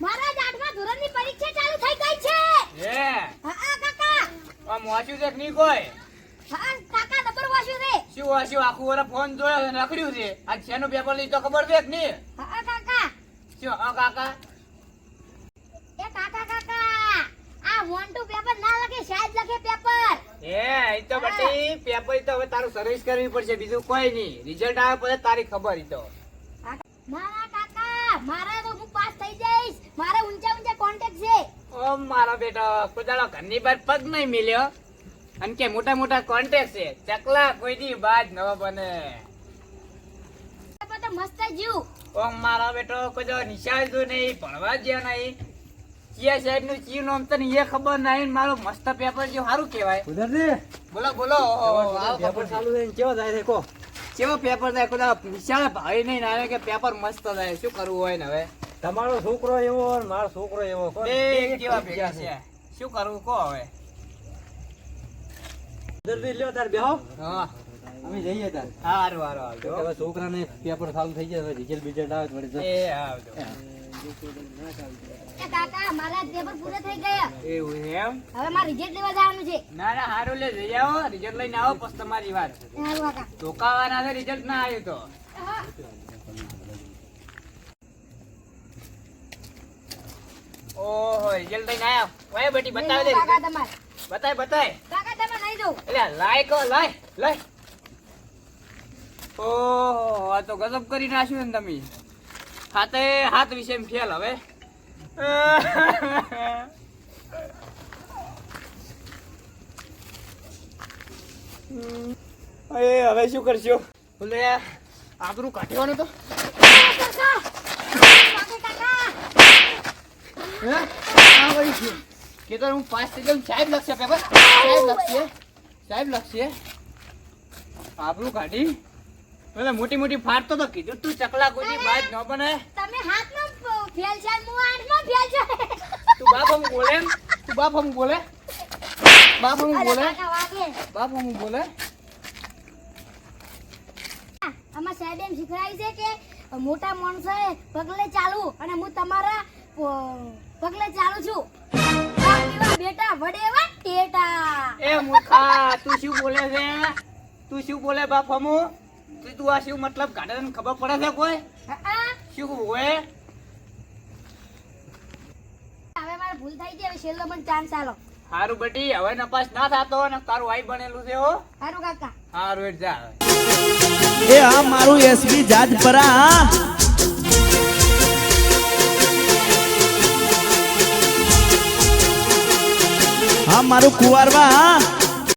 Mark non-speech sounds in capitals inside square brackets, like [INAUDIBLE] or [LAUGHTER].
મારા આઠમા ધોરણની પરીક્ષા ચાલુ થઈ ગઈ છે. હે? હા કાકા. આ મોચ્યું છે નહીં કોઈ? હા કાકા નંબર વાસ્યું છે. શું વાંચ્યું? આખું ઓલા ફોન જોયો છે રખડ્યું છે. આ શેનું પેપર લઈ તો ખબર છે કે હા કાકા. શું હા કાકા? એ કાકા કાકા આ વન ટુ પેપર ના લખે શાયદ લખે પેપર હે એ તો બટી પેપર તો હવે તારું સર્વિસ કરવી પડશે બીજું કોઈ નહીં. રિઝલ્ટ આવે પછી તારી ખબર ઈ તો. ના ના કાકા મારા તો હું પાસ થઈ જઈશ મારા ઊંચા ઊંચા કોન્ટેક્ટ છે મારો બેટો કુદાડો ઘરની બહાર પગ નહીં મિલ્યો. અને કે મોટા મોટા કોન્ટેક્ટ છે. ચકલા કોઈ દી બાજ ન બને. મસ્ત જીવ. ઓ મારો બેટો કોઈ જો નિશાળ જો નહીં ભણવા જ્યો નહીં. ચિયા સાહેબનું ચી નામ તને એ ખબર નહીં મારો મસ્ત પેપર જો સારું કહેવાય. બોલો બોલો. પેપર ચાલુ થઈને કેવો જાય છે કો કેવો પેપર થાય? કુદા નિશાળે ભાઈ નહીં આવે કે પેપર મસ્ત થાય. શું કરવું હોય ને હવે? તમારો છોકરો એવો અને મારો છોકરો એવો કોણ? બે કેવા ભેગા છે. શું કરવું કહો હવે? કુદરતી લ્યો તાર બેહો. હા. અમે જઈએ તાર. હારું હારું આવજો હવે છોકરાને પેપર ચાલુ થઈ જાય રિઝલ્ટ બિઝલ્ટ આવે તો વળી એ આવજો. કાકા મારા પેપર પૂરા થઈ ગયા. એવું એમ? હવે મારે રિઝલ્ટ લેવા જવાનું છે. ના ના હારું લે જઈ આવો. રિઝલ્ટ લઈને આવો પછી તમારી વાત. ધોકાવાના છે રિઝલ્ટ ના આવ્યું તો હા. ઓહો રિઝલ્ટ લઈને આયા ઓય બેટી બતાવી દે કાકા તમારે. બતાય બતાય. કાકા તમે નહીં જવું એટલે લાય કો લાય લાય. ઓહો આ તો ગજબ કરી નાખ્યું ને તમે. હાથે હાથ વિશે ફેલ હવે. [LAUGHS] એ હવે શું કરશો? બોલે આબરું કાઢવાનું તો. કાકા કાકા કાકા. હે? છે. કે તો હું પાસ થઈ જાઉં સાહેબ લખશે પેપર? સાહેબ લખશે? સાહેબ લખશે? આબરું કાઢી. પેલા મોટી મોટી ફાટતો તો કીધું તું ચકલા કોઈ બાજ ન બને. તમે હાથમાં ફેલ છે હું આઠમાં ફેલ છે તું બાપ હમ બોલે? તું બાપ હમ બોલે. બાપ હમ બોલે. બાપ હમ બોલે. આમાં સાહેબ એમ શીખવાય છે કે મોટા માણસોએ પગલે ચાલુ અને હું તમારા પગલે ચાલુ છું. બેટા વડે એવા ટેટા. એ મૂર્ખા તું શું બોલે છે? તું શું બોલે બાપ હમુ તું આ શું મતલબ કાઢે તને ખબર પડે છે કોઈ? શું હોય? હવે મારે ભૂલ થઈ ગઈ હવે છેલ્લો પણ ચાન્સ આલો. હારું બેટી હવે નપાસ ના થાતો અને તારું આઈ બનેલું છે હો. સારું કાકા. હારું એટ જા એ આ મારું એસબી જાજપરા મારું કુવારવા.